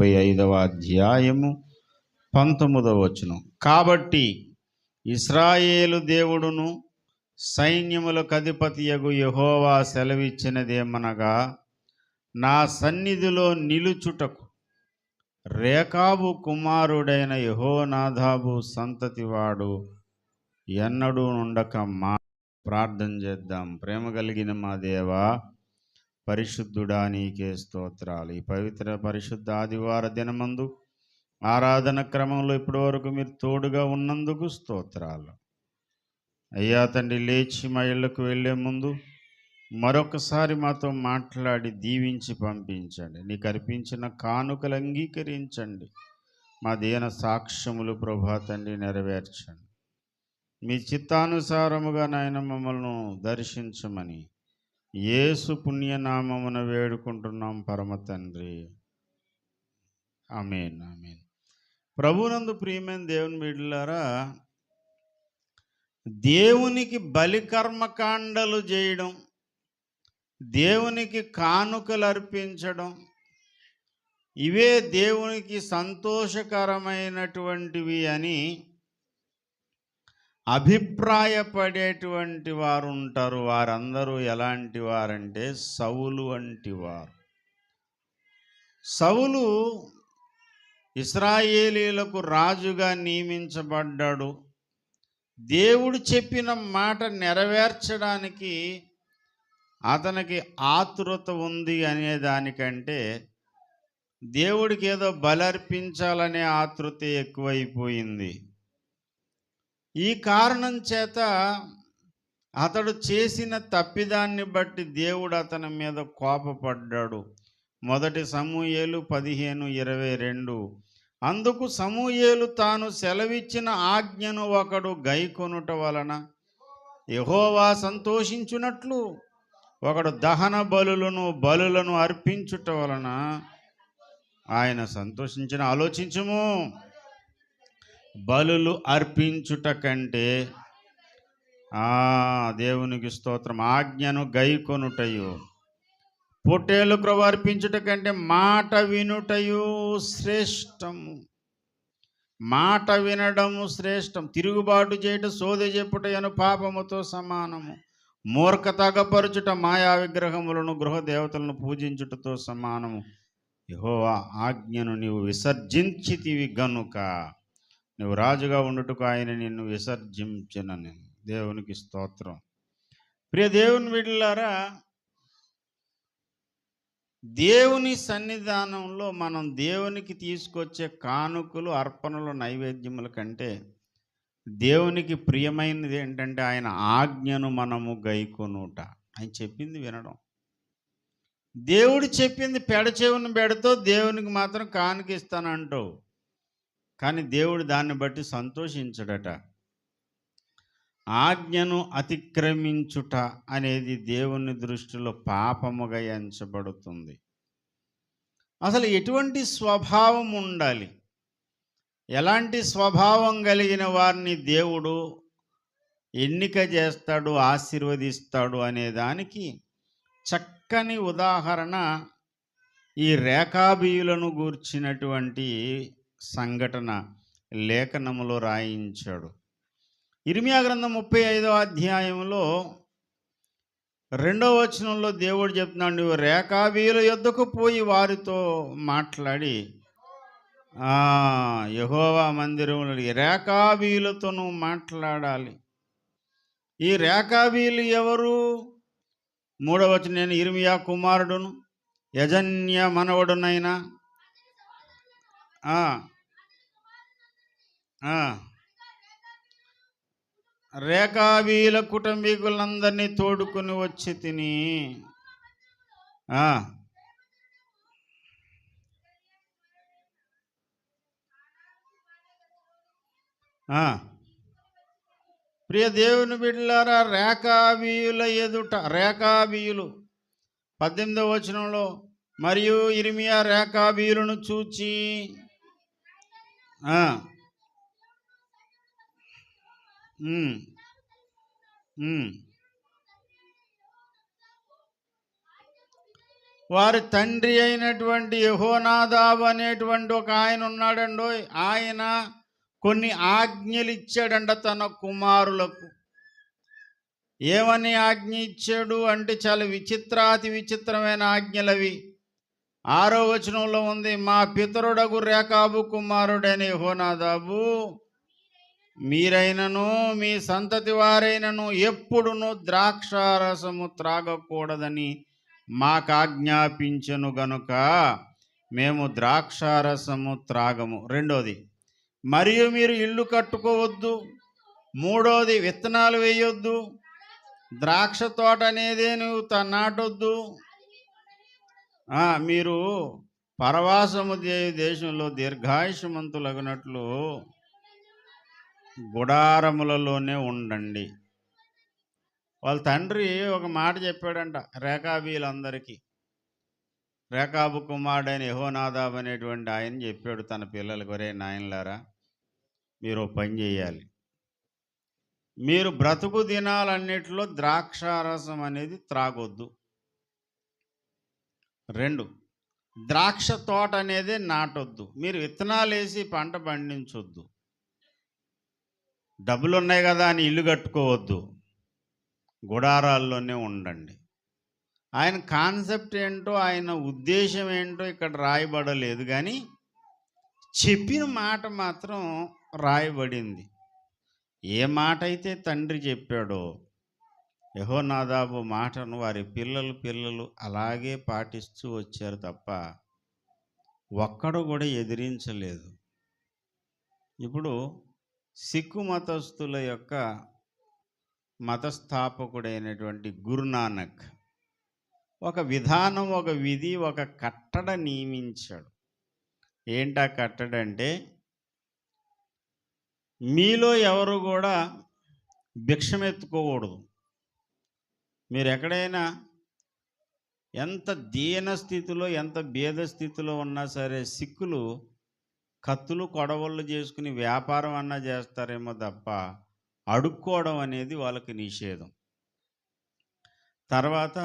ముప్పై ఐదవ అధ్యాయము పంతొమ్మిదవ వచనం. కాబట్టి ఇస్రాయేలు దేవుడును సైన్యములకు అధిపతియగు యహోవా సెలవిచ్చినదేమనగా నా సన్నిధిలో నిలుచుటకు రేకాబు కుమారుడైన యహోనాదాబు సంతతివాడు ఎన్నడూ ఉండక మా ప్రార్థన చేద్దాం. ప్రేమ కలిగిన మా దేవా పరిశుద్ధుడా నీకే స్తోత్రాలు. ఈ పవిత్ర పరిశుద్ధ ఆదివార దినమందు ఆరాధన క్రమంలో ఇప్పటి వరకు మీరు తోడుగా ఉన్నందుకు స్తోత్రాలు. అయ్యా తండ్రి లేచి మా ఇళ్ళకు వెళ్ళే ముందు మరొకసారి మాతో మాట్లాడి దీవించి పంపించండి. నీకు అర్పించిన కానుకలు అంగీకరించండి. మా దీన సాక్ష్యములు ప్రభా తండ్రి నెరవేర్చండి. మీ చిత్తానుసారముగా నాయన మమ్మల్ని దర్శించమని యేసు పుణ్యనామమున వేడుకుంటున్నాం పరమ తండ్రి. Amen amen. ప్రభునందు ప్రియమైన దేవుని బిడ్డలారా దేవునికి బలికర్మకాండలు చేయడం దేవునికి కానుకలు అర్పించడం ఇవే దేవునికి సంతోషకరమైనటువంటివి అని అభిప్రాయపడేటువంటి వారు ఉంటారు వారందరూ ఎలాంటి వారంటే సౌలు వంటి వారు సౌలు ఇస్రాయేలీలకు రాజుగా నియమించబడ్డాడు. దేవుడు చెప్పిన మాట నెరవేర్చడానికి అతనికి ఆతురత ఉంది అనే దానికంటే దేవుడికి ఏదో బలర్పించాలనే ఆతృత ఎక్కువైపోయింది. ఈ కారణం చేత అతడు చేసిన తప్పిదాన్ని బట్టి దేవుడు అతని మీద కోపపడ్డాడు. మొదటి సమూయేలు పదిహేను ఇరవై రెండు. అందుకు సమూయేలు తాను సెలవిచ్చిన ఆజ్ఞను ఒకడు గైకొనుట వలన యహోవా సంతోషించున్నట్లు ఒకడు దహన బలులను బలులను అర్పించుట వలన ఆయన సంతోషించిన. ఆలోచించము. బలులు అర్పించుట కంటే దేవునికి స్తోత్రం. ఆజ్ఞను గైకొనుటయు పొట్టేలు క్రొవ్వు అర్పించుట కంటే మాట వినుటయు శ్రేష్టము. మాట వినడము శ్రేష్టం. తిరుగుబాటు చేయట సోదె చెప్పుటయను పాపముతో సమానము. మూర్ఖతగపరుచుట మాయా విగ్రహములను గృహ దేవతలను పూజించుటతో సమానము. యహో ఆజ్ఞను నీవు విసర్జించితివి గనుక. నువ్వు రాజుగా ఉండుటకు ఆయన నిన్ను విసర్జించిన నేను. దేవునికి స్తోత్రం. ప్రియ దేవుని వీళ్ళారా దేవుని సన్నిధానంలో మనం దేవునికి తీసుకొచ్చే కానుకలు అర్పణలు నైవేద్యముల కంటే దేవునికి ప్రియమైనది ఏంటంటే ఆయన ఆజ్ఞను మనము గైకొనుట. ఆయన చెప్పింది వినడం. దేవుడు చెప్పింది పెడచెవును పెడతో దేవునికి మాత్రం కానుకిస్తానంటావు కానీ దేవుడు దాన్ని బట్టి సంతోషించడట. ఆజ్ఞను అతిక్రమించుట అనేది దేవుని దృష్టిలో పాపముగా ఎంచబడుతుంది. అసలు ఎటువంటి స్వభావం ఉండాలి? ఎలాంటి స్వభావం కలిగిన వారిని దేవుడు ఎన్నిక చేస్తాడు ఆశీర్వదిస్తాడు అనే దానికి చక్కని ఉదాహరణ ఈ రేఖాబీయులను గూర్చినటువంటి సంఘటన లేఖనములో రాయించాడు. ఇర్మియా గ్రంథం ముప్పై ఐదవ అధ్యాయంలో రెండవ వచనంలో దేవుడు చెప్తున్నాడు నువ్వు రేఖాబీయుల యొద్దకు పోయి వారితో మాట్లాడి యహోవా మందిరంలో రేఖాబీయులతో నువ్వు మాట్లాడాలి. ఈ రేఖావీలు ఎవరు? మూడవచనం నేను ఇర్మియా కుమారుడును యజన్య మనవడునైనా రేఖావీల కుటుంబీకులందరినీ తోడుకొని వచ్చి తిని. ప్రియ దేవుని బిడ్డలారా రేఖాబీయుల ఎదుట రేఖాబీయులు పద్దెనిమిదవ వచనంలో మరియు ఇరిమియా రేఖాబీయులను చూచి వారి తండ్రి అయినటువంటి యహోనాదాబు అనేటువంటి ఒక ఆయన ఉన్నాడండో ఆయన కొన్ని ఆజ్ఞలు ఇచ్చాడంట తన కుమారులకు. ఏమని ఆజ్ఞ ఇచ్చాడు? అంటే చాలా విచిత్రాతి విచిత్రమైన ఆజ్ఞలవి. ఆరో వచనంలో ఉంది మా పితరుడగు రేఖాబు కుమారుడని హోనాదాబు మీరైనను మీ సంతతి వారైనను ఎప్పుడును ద్రాక్షారసము త్రాగకూడదని మాకు ఆజ్ఞాపించను గనుక మేము ద్రాక్షారసము త్రాగము. రెండోది మరియు మీరు ఇల్లు కట్టుకోవద్దు. మూడోది విత్తనాలు వేయొద్దు. ద్రాక్ష తోట అనేదే నువ్వు త- నాటొద్దు మీరు పరవాసము దేశంలో దీర్ఘాయుషమంతులగినట్లు గుడారములలోనే ఉండండి. వాళ్ళ తండ్రి ఒక మాట చెప్పాడంట రేఖాబీలందరికీ రేఖాబు కుమారుడైన యహోనాదాబ్ అనేటువంటి ఆయన చెప్పాడు తన పిల్లలకు ఒరే నాయనలారా మీరు పని చేయాలి. మీరు బ్రతుకు దినాలన్నిటిలో ద్రాక్షారసం అనేది త్రాగొద్దు. రెండు. ద్రాక్ష తోట అనేది నాటొద్దు. మీరు విత్తనాలు వేసి పంట పండించొద్దు. డబ్బులు ఉన్నాయి కదా అని ఇల్లు కట్టుకోవద్దు. గుడారాల్లోనే ఉండండి. ఆయన కాన్సెప్ట్ ఏంటో ఆయన ఉద్దేశం ఏంటో ఇక్కడ రాయబడలేదు కానీ చెప్పిన మాట మాత్రం రాయబడింది. ఏ మాట అయితే తండ్రి చెప్పాడో యహోనాదాబు మాటను వారి పిల్లలు పిల్లలు అలాగే పాటిస్తూ వచ్చారు తప్ప ఒక్కడు కూడా ఎదిరించలేదు. ఇప్పుడు సిక్కు మతస్థుల యొక్క మతస్థాపకుడైనటువంటి గురునానక్ ఒక విధానం ఒక విధి ఒక కట్టడ నియమించాడు. ఏంటా కట్టడ అంటే మీలో ఎవరు కూడా భిక్షమెత్తుకోకూడదు. మీరు ఎక్కడైనా ఎంత దీన స్థితిలో ఎంత భేద స్థితిలో ఉన్నా సరే సిక్కులు కత్తులు కొడవళ్ళు చేసుకుని వ్యాపారం అన్నా చేస్తారేమో తప్ప అడుక్కోవడం అనేది వాళ్ళకి నిషేధం. తర్వాత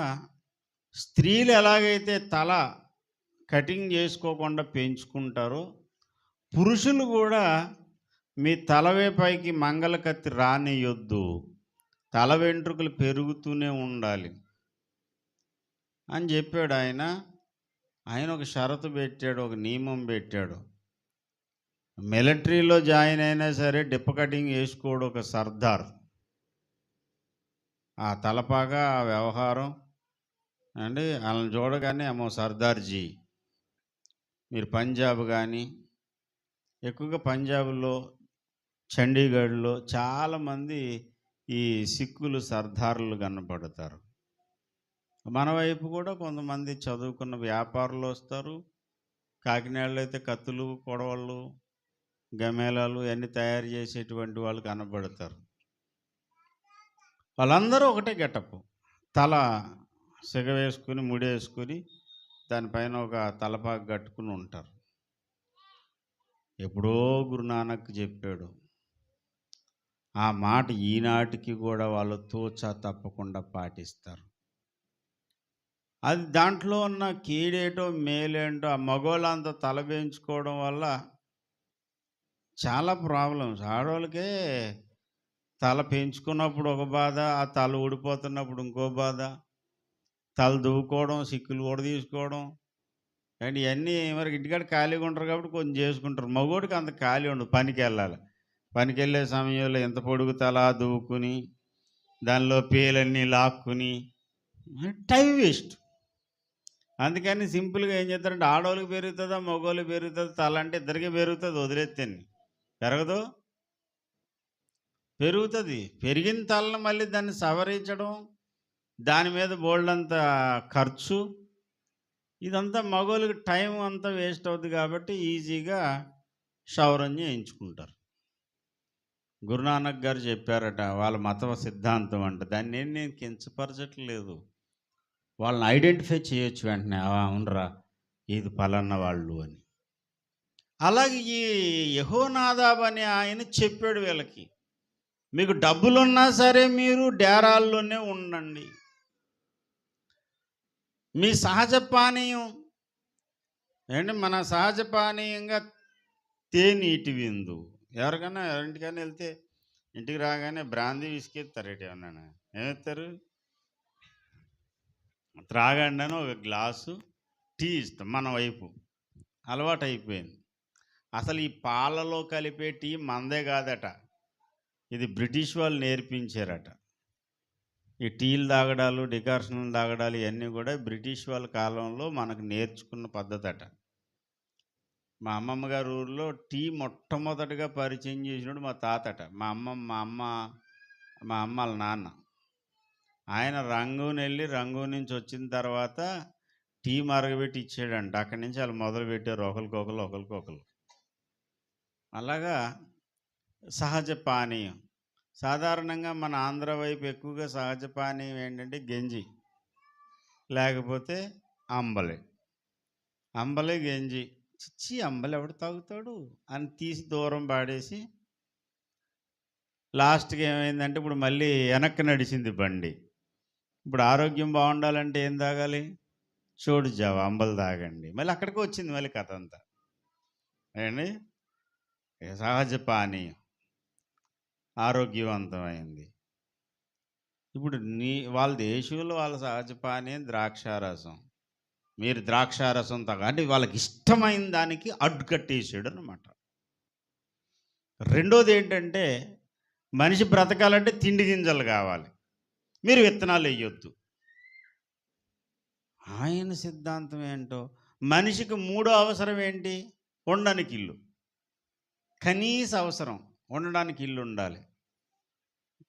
స్త్రీలు ఎలాగైతే తల కటింగ్ చేసుకోకుండా పెంచుకుంటారో పురుషులు కూడా మీ తలవే పైకి మంగళ కత్తి రానియొద్దు. తల వెంట్రుకలు పెరుగుతూనే ఉండాలి. అని చెప్పాడు ఆయన. ఆయన ఒక షరతు పెట్టాడు ఒక నియమం పెట్టాడు. మిలిటరీలో జాయిన్ అయినా సరే డిప్ప కటింగ్ వేసుకోడు ఒక సర్దార్. ఆ తలపాక ఆ వ్యవహారం అండి వాళ్ళని చూడగానే అమ్మో సర్దార్జీ మీరు పంజాబ్ కానీ ఎక్కువగా పంజాబ్లో చండీగఢ్లో చాలామంది ఈ సిక్కులు సర్దారులు కనపడతారు. మన వైపు కూడా కొంతమంది చదువుకున్న వ్యాపారులు వస్తారు. కాకినాడలో అయితే కత్తులు కొడవళ్ళు గమేళాలు అన్నీ తయారు చేసేటువంటి వాళ్ళు కనబడతారు వాళ్ళందరూ ఒకటే గెటప్. తల సిగ వేసుకుని ముడి దానిపైన ఒక తలపాకు కట్టుకుని ఉంటారు. ఎప్పుడో గురునానక్ చెప్పాడు ఆ మాట ఈనాటికి కూడా వాళ్ళు తోచా తప్పకుండా పాటిస్తారు. అది దాంట్లో ఉన్న కీడేటో మేలేంటో ఆ మగవాళ్ళంతా తలబేయించుకోవడం వల్ల చాలా ప్రాబ్లమ్స్. ఆడవాళ్ళకే తల పెంచుకున్నప్పుడు ఒక బాధ ఆ తల ఊడిపోతున్నప్పుడు ఇంకో బాధ తల దువ్వుకోవడం సిక్కులు కూడా తీసుకోవడం. అండ్ ఇవన్నీ మరి ఇంటికాడ ఖాళీగా ఉంటారు కాబట్టి కొంచెం చేసుకుంటారు. మగోడికి అంత ఖాళీ ఉండదు పనికి వెళ్ళాలి. పనికి వెళ్ళే సమయంలో ఎంత పొడుగు తల దువ్వుకుని దానిలో పేలన్నీ లాక్కుని టైం వేస్ట్. అందుకని సింపుల్గా ఏం చేస్తారంటే ఆడవాళ్ళకి పెరుగుతుందా మగవాళ్ళకి పెరుగుతుందా తల అంటే ఇద్దరికీ పెరుగుతుంది వదిలేస్తాను పెరగదు. పెరుగుతుంది. పెరిగిన తలను మళ్ళీ దాన్ని సవరించడం దాని మీద బోల్డంత ఖర్చు ఇదంతా మగవాళ్ళకి టైం అంతా వేస్ట్ అవుతుంది కాబట్టి ఈజీగా క్షౌరం చేయించుకుంటారు. గురునానక్ గారు చెప్పారట వాళ్ళ మత సిద్ధాంతం అంట. దాన్ని ఏం నేను కించపరచట్లేదు. వాళ్ళని ఐడెంటిఫై చేయొచ్చు వెంటనే. అవునరా ఇది పలాన్న వాళ్ళు అని. అలాగే ఈ యహోనాదాబ్ అని ఆయన చెప్పాడు వీళ్ళకి మీకు డబ్బులున్నా సరే మీరు డేరాల్లోనే ఉండండి. మీ సహజ పానీయం ఏంటి మన సహజ పానీయంగా తేనీటి విందు. ఎవరికైనా ఎవరింటికైనా వెళ్తే ఇంటికి రాగానే బ్రాందీ విసికెత్తారు ఏంటి ఏమన్నా ఏమెత్తారు త్రాగండి అని ఒక గ్లాసు టీ ఇస్తాం మన వైపు. అలవాటు అయిపోయింది. అసలు ఈ పాలలో కలిపే టీ మందే కాదట. ఇది బ్రిటిష్ వాళ్ళు నేర్పించారట. ఈ టీలు తాగడాలు డికాషన్లు తాగడాలు ఇవన్నీ కూడా బ్రిటిష్ వాళ్ళ కాలంలో మనకు నేర్చుకున్న పద్ధతి అట మా అమ్మమ్మ గారి ఊర్లో టీ మొట్టమొదటిగా పరిచయం చేసినాడు మా తాతట మా అమ్మ మా అమ్మ మా అమ్మ వాళ్ళ నాన్న. ఆయన రంగూన్ వెళ్ళి రంగూన్ నుంచి వచ్చిన తర్వాత టీ మరగబెట్టి ఇచ్చాడంట. అక్కడి నుంచి వాళ్ళు మొదలు పెట్టారు ఒకరికొకరు ఒకరికొకరు అలాగా సహజ పానీయం. సాధారణంగా మన ఆంధ్ర వైపు ఎక్కువగా సహజ పానీయం ఏంటంటే గంజి లేకపోతే అంబలి. అంబలి గంజి. చిచ్చి అంబలి ఎవడు తాగుతాడు? అని తీసి దూరం పాడేసి లాస్ట్కి ఏమైందంటే ఇప్పుడు మళ్ళీ వెనక్కి నడిచింది బండి. ఇప్పుడు ఆరోగ్యం బాగుండాలంటే ఏం తాగాలి? చోడు జావ అంబలు తాగండి. మళ్ళీ అక్కడికి వచ్చింది మళ్ళీ కథ అంతా. ఏండి సహజ పానీయం. ఆరోగ్యవంతమైంది. ఇప్పుడు నీ వాళ్ళ దేశంలో వాళ్ళ సహజ పానీయం ద్రాక్షారసం. మీరు ద్రాక్షారసం తాగ వాళ్ళకి ఇష్టమైన దానికి అడ్డుకట్టేసాడు అనమాట రెండోది ఏంటంటే మనిషి బ్రతకాలంటే తిండి గింజలు కావాలి. మీరు విత్తనాలు వేయొద్దు. ఆయన సిద్ధాంతం ఏంటో? మనిషికి మూడో అవసరం ఏంటి? ఉండడానికి ఇల్లు. కనీస అవసరం ఉండడానికి ఇల్లు ఉండాలి.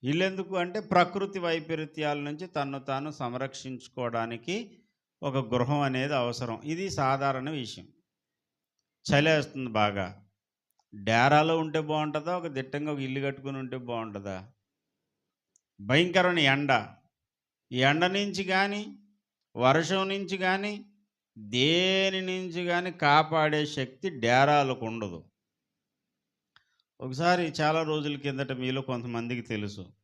ఇల్లెందుకు అంటే ప్రకృతి వైపరీత్యాల నుంచి తను తాను సంరక్షించుకోవడానికి ఒక గృహం అనేది అవసరం. ఇది సాధారణ విషయం. చలేస్తుంది బాగా. డేరాలో ఉంటే బాగుంటుందా? ఒక దిట్టంగా ఒక ఇల్లు కట్టుకుని ఉంటే బాగుంటుందా? భయంకరమైన ఎండ. ఈ ఎండ నుంచి కానీ వర్షం నుంచి కానీ దేని నుంచి కానీ కాపాడే శక్తి డేరాలకు ఉండదు. ఒకసారి చాలా రోజుల కిందట మీలో కొంతమందికి తెలుసు.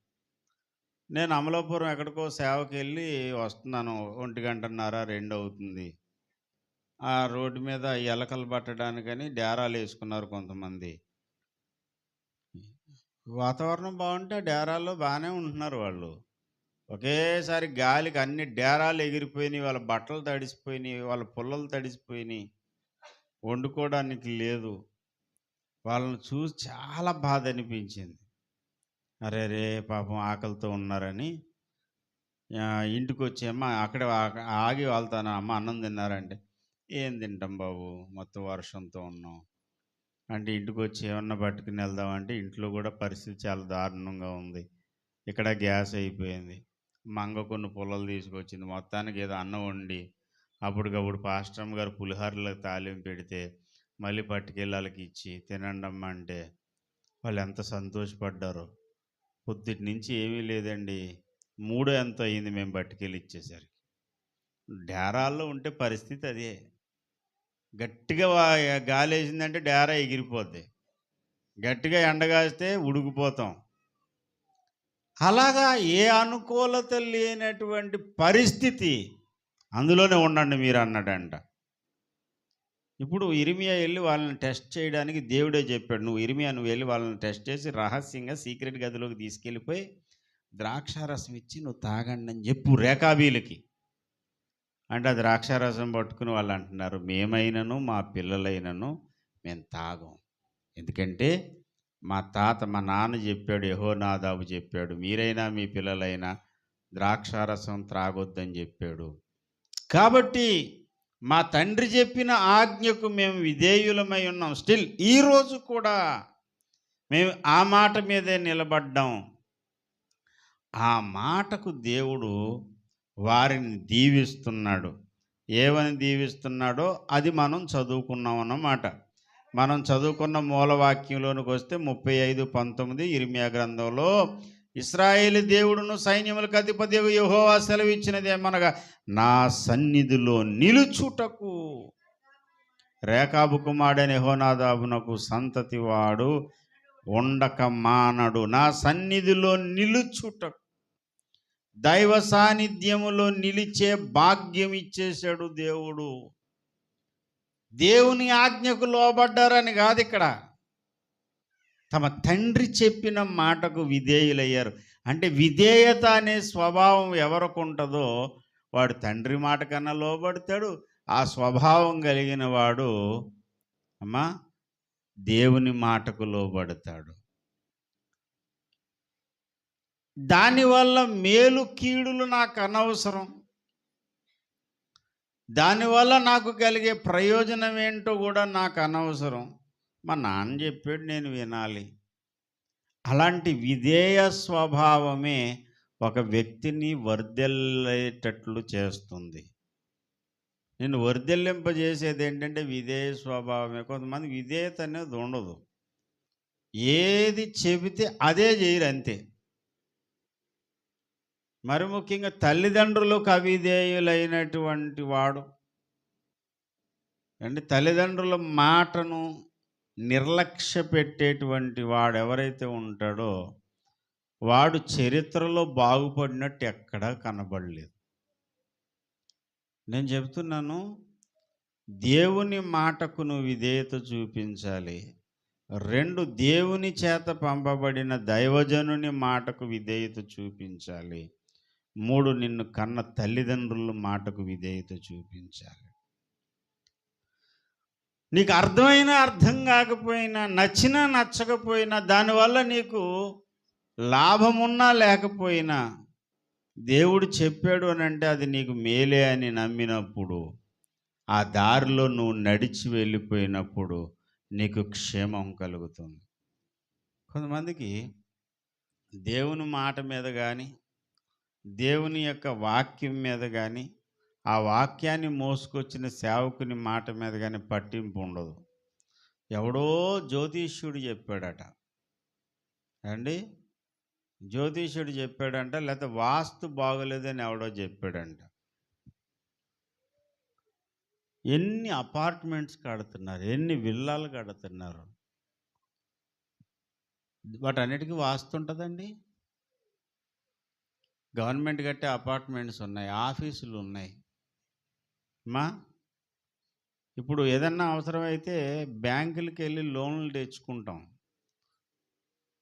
నేను అమలాపురం ఎక్కడికో సేవకి వెళ్ళి వస్తున్నాను ఒంటి గంటన్నర రెండు అవుతుంది. ఆ రోడ్డు మీద ఎలకలు పట్టడానికని డేరాలు వేసుకున్నారు కొంతమంది. వాతావరణం బాగుంటే డేరాల్లో బాగానే ఉంటున్నారు వాళ్ళు. ఒకేసారి గాలికి అన్ని డేరాలు ఎగిరిపోయినాయి వాళ్ళ బట్టలు తడిసిపోయినాయి వాళ్ళ పుల్లలు తడిసిపోయినాయి. వండుకోవడానికి లేదు. వాళ్ళని చూసి చాలా బాధ అనిపించింది. అరే రే పాపం ఆకలితో ఉన్నారని. ఇంటికి వచ్చి అమ్మ అక్కడ ఆగి వెళ్తాను అమ్మ అన్నం తిన్నారంటే ఏం తింటాం బాబు? మొత్తం వర్షంతో ఉన్నాం. అంటే ఇంటికి వచ్చి ఏమన్నా పట్టుకుని వెళ్దామంటే ఇంట్లో కూడా పరిస్థితి చాలా దారుణంగా ఉంది. ఇక్కడ గ్యాస్ అయిపోయింది. మంగ కొన్ని పుల్లలు తీసుకొచ్చింది. మొత్తానికి ఏదో అన్నం వండి అప్పటికప్పుడు పాస్టమ్ గారు పులిహోరలకు తాలిం పెడితే మళ్ళీ పట్టుకెళ్ళి వాళ్ళకి ఇచ్చి తినండి అంటే వాళ్ళు ఎంత సంతోషపడ్డారో. పొద్దుటి నుంచి ఏమీ లేదండి. మూడో ఎంత అయింది మేము పట్టుకెళ్ళి ఇచ్చేసరికి. డేరాల్లో ఉంటే పరిస్థితి అదే. గట్టిగా గాలి వేసిందంటే డేరా ఎగిరిపోద్ది. గట్టిగా ఎండగాస్తే ఉడికిపోతాం. అలాగా ఏ అనుకూలత లేనటువంటి పరిస్థితి అందులోనే ఉండండి మీరు అన్నాడంట ఇప్పుడు ఇరిమియా వెళ్ళి వాళ్ళని టెస్ట్ చేయడానికి దేవుడే చెప్పాడు నువ్వు ఇరిమియా నువ్వు వెళ్ళి వాళ్ళని టెస్ట్ చేసి రహస్యంగా సీక్రెట్ గదిలోకి తీసుకెళ్ళిపోయి ద్రాక్షారసం ఇచ్చి నువ్వు తాగండి అని చెప్పు రేఖాబీలకి అంటే ఆ ద్రాక్షారసం పట్టుకుని వాళ్ళు అంటున్నారు మేమైనను మా పిల్లలైనను మేము తాగం. ఎందుకంటే మా తాత మా నాన్న చెప్పాడు యహోనాదాబు చెప్పాడు మీరైనా మీ పిల్లలైనా ద్రాక్షారసం త్రాగొద్దని చెప్పాడు. కాబట్టి మా తండ్రి చెప్పిన ఆజ్ఞకు మేము విధేయులమై ఉన్నాం. స్టిల్ ఈరోజు కూడా మేము ఆ మాట మీదే నిలబడ్డాం. ఆ మాటకు దేవుడు వారిని దీవిస్తున్నాడు. ఏమని దీవిస్తున్నాడో అది మనం చదువుకున్నాం అన్నమాట. మనం చదువుకున్న మూలవాక్యంలోనికి వస్తే ముప్పై ఐదు పంతొమ్మిది ఇరిమియా గ్రంథంలో ఇస్రాయేల్ దేవుడును సైన్యములకు అధిపతి యహోవా సెలవిచ్చినదేమనగా నా సన్నిధిలో నిలుచుటకు. రేఖాబు కుమారుడైన యహోనాదాబునకు సంతతి వాడు ఉండక మానడు నా సన్నిధిలో నిలుచుటకు. దైవ సాన్నిధ్యములో నిలిచే భాగ్యం ఇచ్చేశాడు దేవుడు. దేవుని ఆజ్ఞకు లోబడ్డారని కాదు ఇక్కడ. తమ తండ్రి చెప్పిన మాటకు విధేయులయ్యారు. అంటే విధేయత అనే స్వభావం ఎవరికి ఉంటుందో వాడు తండ్రి మాట కన్నా లోబడతాడు. ఆ స్వభావం కలిగిన వాడు అమ్మా దేవుని మాటకు లోబడతాడు. దానివల్ల మేలు కీడులు నాకు అనవసరం. దానివల్ల నాకు కలిగే ప్రయోజనం ఏంటో కూడా నాకు అనవసరం. మా నాన్న చెప్పాడు నేను వినాలి. అలాంటి విధేయ స్వభావమే ఒక వ్యక్తిని వర్ధిల్లేటట్లు చేస్తుంది. నేను వర్ధిల్లింపజేసేది ఏంటంటే విధేయ స్వభావమే. కొంతమంది విధేయత అనేది ఉండదు. ఏది చెబితే అదే చేయరు అంతే. మరి ముఖ్యంగా తల్లిదండ్రులకు అవిధేయులైనటువంటి వాడు. అంటే తల్లిదండ్రుల మాటను నిర్లక్ష్య పెట్టేటువంటి వాడు ఎవరైతే ఉంటాడో వాడు చరిత్రలో బాగుపడినట్టు ఎక్కడా కనబడలేదు. నేను చెప్తున్నాను దేవుని మాటకు నువ్వు విధేయత చూపించాలి. రెండు దేవుని చేత పంపబడిన దైవజనుని మాటకు విధేయత చూపించాలి. మూడు నిన్ను కన్న తల్లిదండ్రుల మాటకు విధేయత చూపించాలి. నీకు అర్థమైనా అర్థం కాకపోయినా నచ్చినా నచ్చకపోయినా దానివల్ల నీకు లాభమున్నా లేకపోయినా దేవుడు చెప్పాడు అని అంటే అది నీకు మేలే అని నమ్మినప్పుడు ఆ దారిలో నువ్వు నడిచి వెళ్ళిపోయినప్పుడు నీకు క్షేమం కలుగుతుంది. కొంతమందికి దేవుని మాట మీద కానీ దేవుని యొక్క వాక్యం మీద కానీ ఆ వాక్యాన్ని మోసుకొచ్చిన సేవకుని మాట మీద కానీ పట్టింపు ఉండదు. ఎవడో జ్యోతిష్యుడు చెప్పాడట. అండి జ్యోతిష్యుడు చెప్పాడంట లేకపోతే వాస్తు బాగోలేదని ఎవడో చెప్పాడంట. ఎన్ని అపార్ట్మెంట్స్ కడుతున్నారు ఎన్ని విల్లాలు కడుతున్నారు? వాటన్నిటికీ వాస్తు ఉంటుందండి? గవర్నమెంట్ కట్టే అపార్ట్మెంట్స్ ఉన్నాయి ఆఫీసులు ఉన్నాయి. మా ఇప్పుడు ఏదన్నా అవసరమైతే బ్యాంకులకి వెళ్ళి లోన్లు తెచ్చుకుంటాం.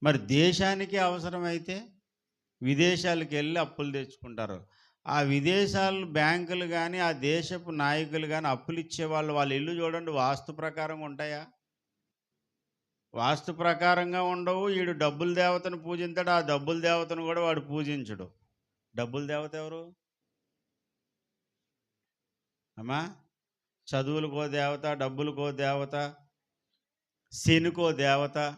మరి దేశానికి అవసరమైతే విదేశాలకు వెళ్ళి అప్పులు తెచ్చుకుంటారు. ఆ విదేశాలు బ్యాంకులు కానీ ఆ దేశపు నాయకులు కానీ అప్పులు ఇచ్చేవాళ్ళు వాళ్ళ ఇల్లు చూడండి వాస్తు ప్రకారం ఉంటాయా? వాస్తు ప్రకారంగా ఉండవు. వీడు డబ్బుల దేవతను పూజించాడు ఆ డబ్బుల దేవతను కూడా వాడు పూజించడు. డబ్బుల దేవత ఎవరు? అమ్మా చదువులకో దేవత డబ్బులకో దేవత శనికో దేవత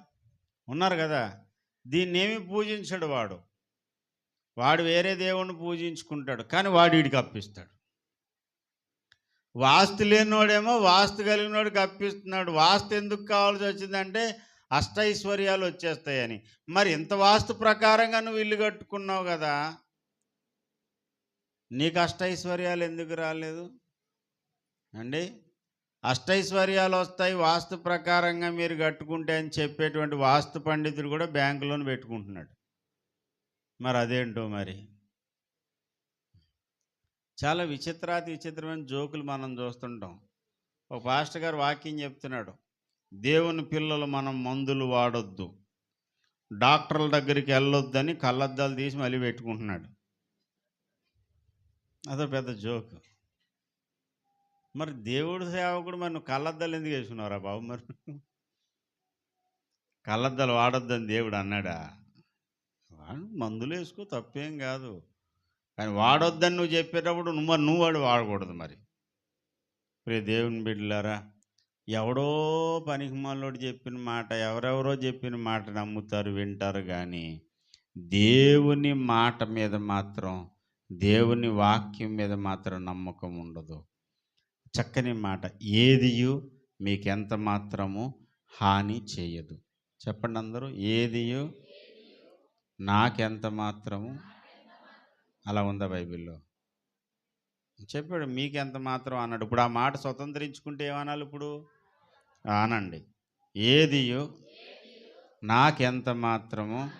ఉన్నారు కదా. దీన్ని ఏమి పూజించడు వాడు. వాడు వేరే దేవుణ్ణి పూజించుకుంటాడు కానీ వాడు వీడికి అప్పిస్తాడు. వాస్తు లేనివాడేమో వాస్తు కలిగినోడికి అప్పిస్తున్నాడు. వాస్తు ఎందుకు కావాల్సి వచ్చిందంటే అష్టైశ్వర్యాలు వచ్చేస్తాయని. మరి ఇంత వాస్తు ప్రకారంగా నువ్వు ఇల్లు కట్టుకున్నావు కదా. నీకు అష్టైశ్వర్యాలు ఎందుకు రాలేదు? అండి? అష్టైశ్వర్యాలు వస్తాయి వాస్తు ప్రకారంగా మీరు కట్టుకుంటే అని చెప్పేటువంటి వాస్తు పండితుడు కూడా బ్యాంకులోనే పెట్టుకుంటున్నాడు. మరి అదేంటో మరి? చాలా విచిత్రాతి విచిత్రమైన జోకులు మనం చూస్తుంటాం. ఒక పాస్టర్ గారు వాక్యం చెప్తున్నాడు దేవుని పిల్లలు మనం మందులు వాడొద్దు డాక్టర్ల దగ్గరికి వెళ్ళొద్దని కళ్ళద్దాలు తీసి మళ్ళీ పెట్టుకుంటున్నాడు. అదో పెద్ద జోకు. మరి దేవుడు సేవకుడు మరి నువ్వు కళ్ళద్దాలు ఎందుకు వేసుకున్నావురా బాబు మరి? కళ్ళద్దాలు వాడొద్దని దేవుడు అన్నాడా? వాడు మందులు వేసుకో తప్పేం కాదు. కానీ వాడొద్దని నువ్వు చెప్పేటప్పుడు నువ్వు మరి నువ్వు వాడు వాడకూడదు మరి. ప్రే దేవుని బిడ్డలారా ఎవడో పనికి మళ్ళోడు చెప్పిన మాట ఎవరెవరో చెప్పిన మాట నమ్ముతారు వింటారు కానీ దేవుని మాట మీద మాత్రం దేవుని వాక్యం మీద మాత్రం నమ్మకం ఉండదు. చక్కని మాట. ఏదియు మీకెంత మాత్రము హాని చేయదు. చెప్పండి అందరూ. ఏదియు నాకెంత మాత్రము అలా ఉందా బైబిల్లో? చెప్పాడు మీకెంత మాత్రం అన్నాడు. ఇప్పుడు ఆ మాట స్వతంత్రించుకుంటే ఏమనాలి ఇప్పుడు? అనండి ఏదియు నాకెంత మాత్రము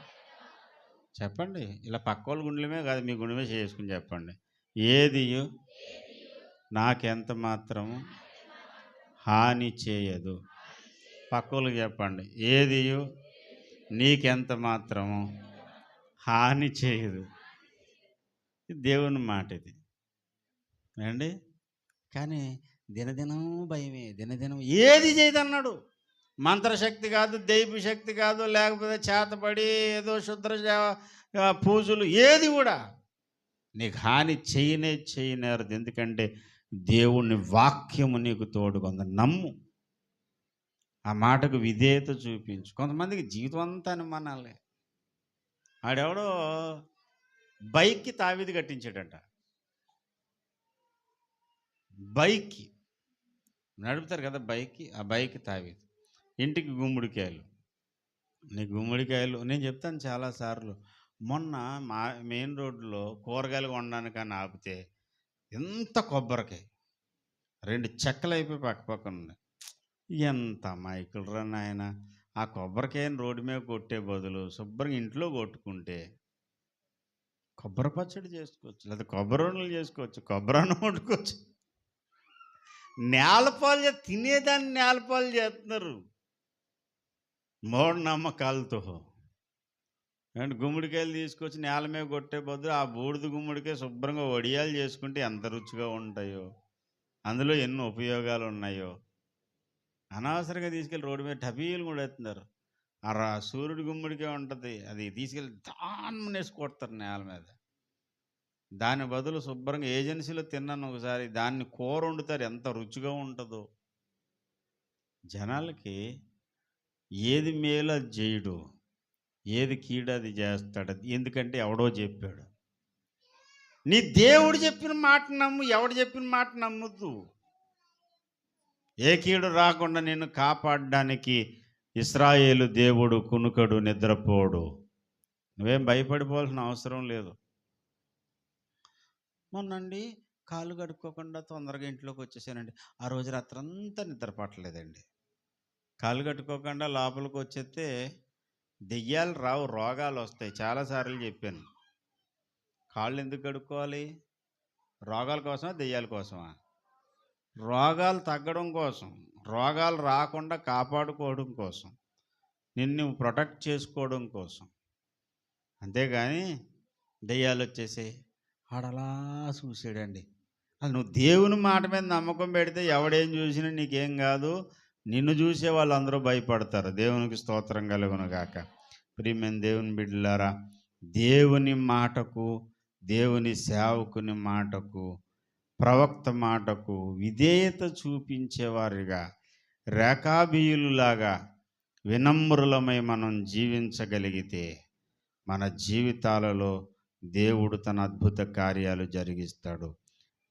చెప్పండి. ఇలా పక్క వాళ్ళ గుండెలమే కాదు మీ గుండెమే చేసుకుని చెప్పండి. ఏదియు నాకెంత మాత్రం హాని చేయదు. పక్కలు చెప్పండి. ఏది? నీకెంత మాత్రము హాని చేయదు. దేవుని మాట ఇది. అండి కానీ దినదినం భయమే. దినదినం ఏది చేయదన్నాడు? మంత్రశక్తి కాదు దైవ శక్తి కాదు లేకపోతే చేతపడి ఏదో శుద్ర పూజలు ఏది కూడా నీకు హాని చేయనే చేయనేరదు. ఎందుకంటే దేవుని వాక్యము నీకు తోడుకొంది నమ్ము. ఆ మాటకు విధేయత చూపించు. కొంతమందికి జీవితం అంతా అనుమానాలే. ఆడెవడో బైక్కి తావిది కట్టించాడంట. బైక్కి. నడుపుతారు కదా బైక్కి ఆ బైక్ తావిది. ఇంటికి గుమ్మడికాయలు. నీ గుమ్మడికాయలు నేను చెప్తాను చాలాసార్లు. మొన్న మా మెయిన్ రోడ్లో కూరగాయలు కొనడానికని ఆపితే ఎంత కొబ్బరికాయ? రెండు చెక్కలు అయిపోయి పక్క పక్కన ఉన్నాయి. ఎంత మైకులు రా నాయన. ఆ కొబ్బరికాయని రోడ్డు మీద కొట్టే బదులు శుభ్రంగా ఇంట్లో కొట్టుకుంటే కొబ్బరి పచ్చడి చేసుకోవచ్చు. లేదా కొబ్బరి ఉండలు చేసుకోవచ్చు. కొబ్బరి అన్నం వండుకోవచ్చు. నేలపాలు తినేదాన్ని నేలపాలు చేస్తున్నారు. మూఢనమ్మకాలతో. అండ్ గుమ్మడికాయలు తీసుకొచ్చి నేల మీద కొట్టే బదులు ఆ బూడిద గుమ్మడికాయ శుభ్రంగా వడియాలు చేసుకుంటే ఎంత రుచిగా ఉంటాయో అందులో ఎన్ని ఉపయోగాలు ఉన్నాయో. అనవసరంగా తీసుకెళ్ళి రోడ్డు మీద టబీలు కూడా ఎత్తున్నారు ఆ రా సూర్యుడి గుమ్మడికాయ ఉంటుంది అది తీసుకెళ్ళి దాన్నేసి కొడతారు నేల మీద. దాని బదులు శుభ్రంగా ఏజెన్సీలో తిన్నాను ఒకసారి దాన్ని కూర వండుతారు ఎంత రుచిగా ఉంటుందో. జనాలకి ఏది మేలు అది చేయడు ఏది కీడు అది చేస్తాడు? అది ఎందుకంటే ఎవడో చెప్పాడు. నీ దేవుడు చెప్పిన మాట నమ్ము ఎవడు చెప్పిన మాట నమ్మద్దు. ఏ కీడు రాకుండా నిన్ను కాపాడడానికి ఇస్రాయేలు దేవుడు కునుకడు నిద్రపోడు. నువ్వేం భయపడిపోవాల్సిన అవసరం లేదు. మొన్నండి కాలు కడుక్కోకుండా తొందరగా ఇంట్లోకి వచ్చేసానండి. ఆ రోజు రాత్రంతా నిద్రపట్టలేదండి కాలు కట్టుకోకుండా లోపలికి వచ్చేస్తే దెయ్యాలు రావు రోగాలు వస్తాయి. చాలాసార్లు చెప్పాను. కాళ్ళు ఎందుకు కడుక్కోవాలి? రోగాల కోసమా దెయ్యాల కోసమా? రోగాలు తగ్గడం కోసం రోగాలు రాకుండా కాపాడుకోవడం కోసం నిన్ను ప్రొటెక్ట్ చేసుకోవడం కోసం. అంతేగాని దెయ్యాలు వచ్చేసి ఆడలా చూసాడండి. అది నువ్వు దేవుని మాట మీద నమ్మకం పెడితే ఎవడేం చూసినా నీకేం కాదు. నిన్ను చూసే వాళ్ళందరూ భయపడతారు. దేవునికి స్తోత్రం కలుగును గాక ప్రియమైన దేవుని బిడ్డలారా దేవుని మాటకు దేవుని సేవకుని మాటకు ప్రవక్త మాటకు విధేయత చూపించేవారిగా రేఖాబీయులులాగా వినమ్రులమై మనం జీవించగలిగితే మన జీవితాలలో దేవుడు తన అద్భుత కార్యాలు జరిగిస్తాడు.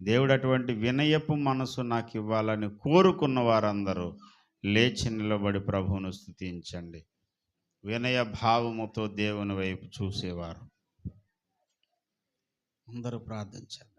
దేవుడు అటువంటి వినయపు మనసు నాకు ఇవ్వాలని కోరుకున్న వారందరూ లేచి నిలబడి ప్రభువును స్థుతించండి వినయ భావముతో దేవుని వైపు చూసేవారు. అందరూ ప్రార్థించండి